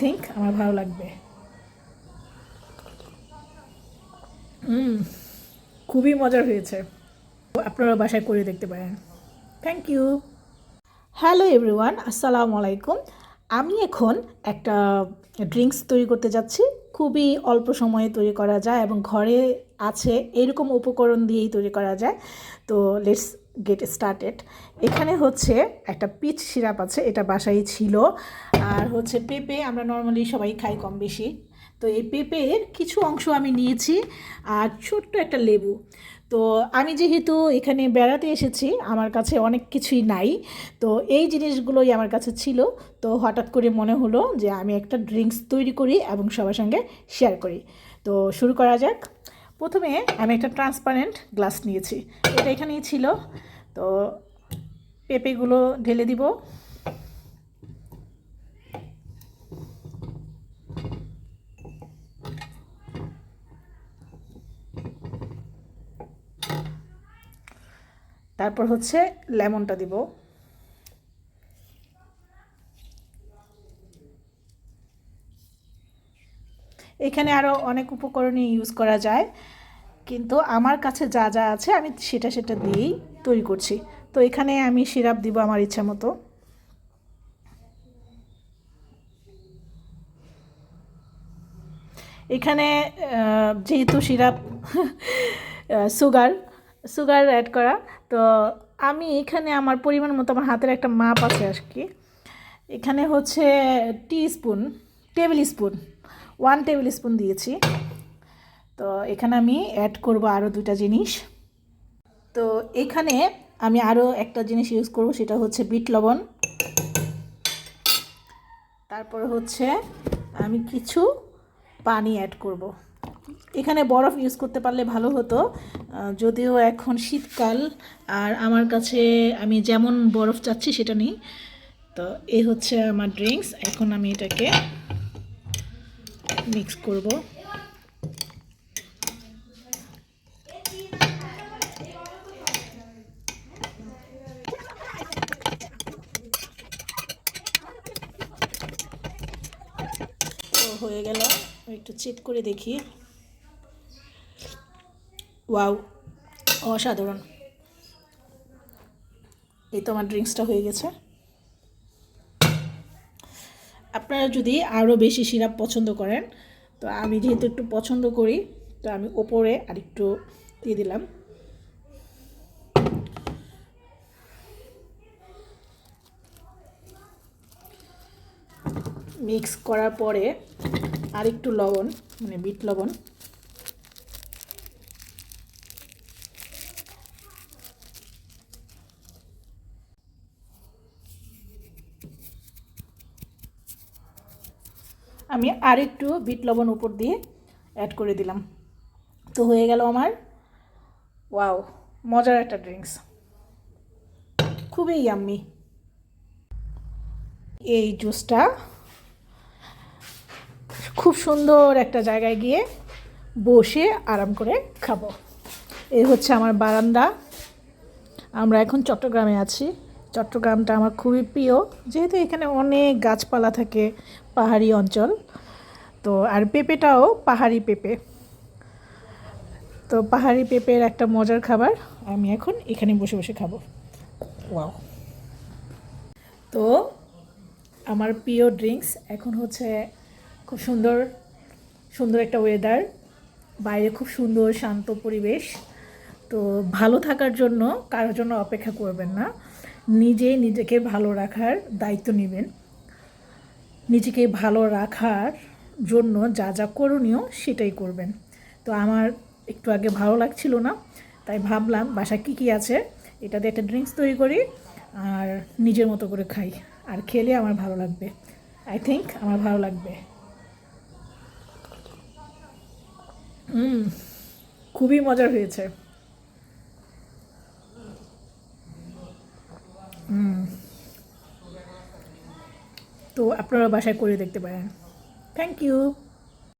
Think আমার ভালো লাগবে। হুম, খুবই মজার হয়েছে। আপনারা বাসায় করে দেখতে পারেন। থ্যাংক ইউ হ্যালো এভরিওয়ান আসসালামু আলাইকুম। আমি এখন একটা ড্রিঙ্কস তৈরি করতে যাচ্ছি। খুবই অল্প সময়ে তৈরি করা যায় এবং ঘরে আছে এরকম উপকরণ দিয়েই তৈরি করা যায়। তো লেটস গেট স্টার্টেড এখানে হচ্ছে একটা পিচ সিরাপ আছে, এটা বাসায় ছিল। আর হচ্ছে পেঁপে আমরা নর্মালি সবাই খাই কম বেশি। তো এই পেঁপের কিছু অংশ আমি নিয়েছি, আর ছোট্ট একটা লেবু। তো আমি যেহেতু এখানে বেড়াতে এসেছি, আমার কাছে অনেক কিছুই নাই। তো এই জিনিসগুলোই আমার কাছে ছিল। তো হঠাৎ করে মনে হলো যে আমি একটা ড্রিঙ্কস তৈরি করি এবং সবার সঙ্গে শেয়ার করি। তো শুরু করা যাক। প্রথমে আমি একটা ট্রান্সপারেন্ট গ্লাস নিয়েছি। এটা এখানেই ছিল। তো পেঁপেগুলো ঢেলে দিব। তারপর হচ্ছে লেমনটা দিব। এখানে আরও অনেক উপকরণই ইউজ করা যায়। কিন্তু আমার কাছে যা যা আছে আমি সেটা সেটা দিয়েই তৈরি করছি। তো এখানে আমি সিরাপ দিব আমার ইচ্ছা মতো। এখানে যেহেতু সিরাপ সুগার সুগার অ্যাড করা, তো আমি এখানে আমার পরিমাণ মতো আমার হাতের একটা মাপ আছে আর কি। এখানে হচ্ছে teaspoon tablespoon one tablespoon দিয়েছি। তো এখানে আমি অ্যাড করব আরও দুটা জিনিস। তো এখানে আমি আরও একটা জিনিস ইউজ করব, সেটা হচ্ছে বিট লবণ। তারপর হচ্ছে আমি কিছু পানি অ্যাড করব। এখানে বরফ ইউজ করতে পারলে ভালো হতো। যদিও এখন শীতকাল, আর আমার কাছে আমি যেমন বরফ চাচ্ছি সেটা নেই। তো এই হচ্ছে আমার ড্রিঙ্কস এখন আমি এটাকে মিক্স করব। হয়ে গেল। একটু চেক করে দেখি। ওয়াও, অসাধারণ। এই তো আমার ড্রিঙ্কসটা হয়ে গেছে। আপনারা যদি আরও বেশি সিরাপ পছন্দ করেন, তো আমি যেহেতু একটু পছন্দ করি, তো আমি ওপরে আরেকটু দিয়ে দিলাম। মিক্স করার পরে আরেকটু লবণ মানে বিট লবণ আমি আরেকটু বিট লবণ উপর দিয়ে অ্যাড করে দিলাম। তো হয়ে গেল আমার ওয়াও মজার একটা ড্রিঙ্কস খুবই ইয়াম্মি এই জুসটা খুব সুন্দর একটা জায়গায় গিয়ে বসে আরাম করে খাব। এই হচ্ছে আমার বারান্দা। আমরা এখন চট্টগ্রামে আছি। চট্টগ্রামটা আমার খুবই প্রিয়। যেহেতু এখানে অনেক গাছপালা থাকে পাহাড়ি অঞ্চল, তো আর পেঁপেটাও পাহাড়ি পেঁপে। তো পাহাড়ি পেঁপের একটা মজার খাবার, আমি এখন এখানে বসে বসে খাব। ওয়াও। তো আমার প্রিয় ড্রিঙ্কস এখন হচ্ছে খুব সুন্দর সুন্দর একটা ওয়েদার বাইরে খুব সুন্দর শান্ত পরিবেশ। তো ভালো থাকার জন্য, কারোর জন্য অপেক্ষা করবেন না। নিজে নিজেকে ভালো রাখার দায়িত্ব নেবেন। নিজেকে ভালো রাখার জন্য যা যা করণীয় সেটাই করবেন। তো আমার একটু আগে ভালো লাগছিল না, তাই ভাবলাম বাসায় কী কী আছে এটা দিয়ে একটা ড্রিঙ্কস তৈরি করি আর নিজের মতো করে খাই। আর খেলে আমার ভালো লাগবে। আই থিঙ্ক আমার ভালো লাগবে। খুবই মজার হয়েছে। তো আপনারা বাসায় করে দেখতে পারেন। Thank you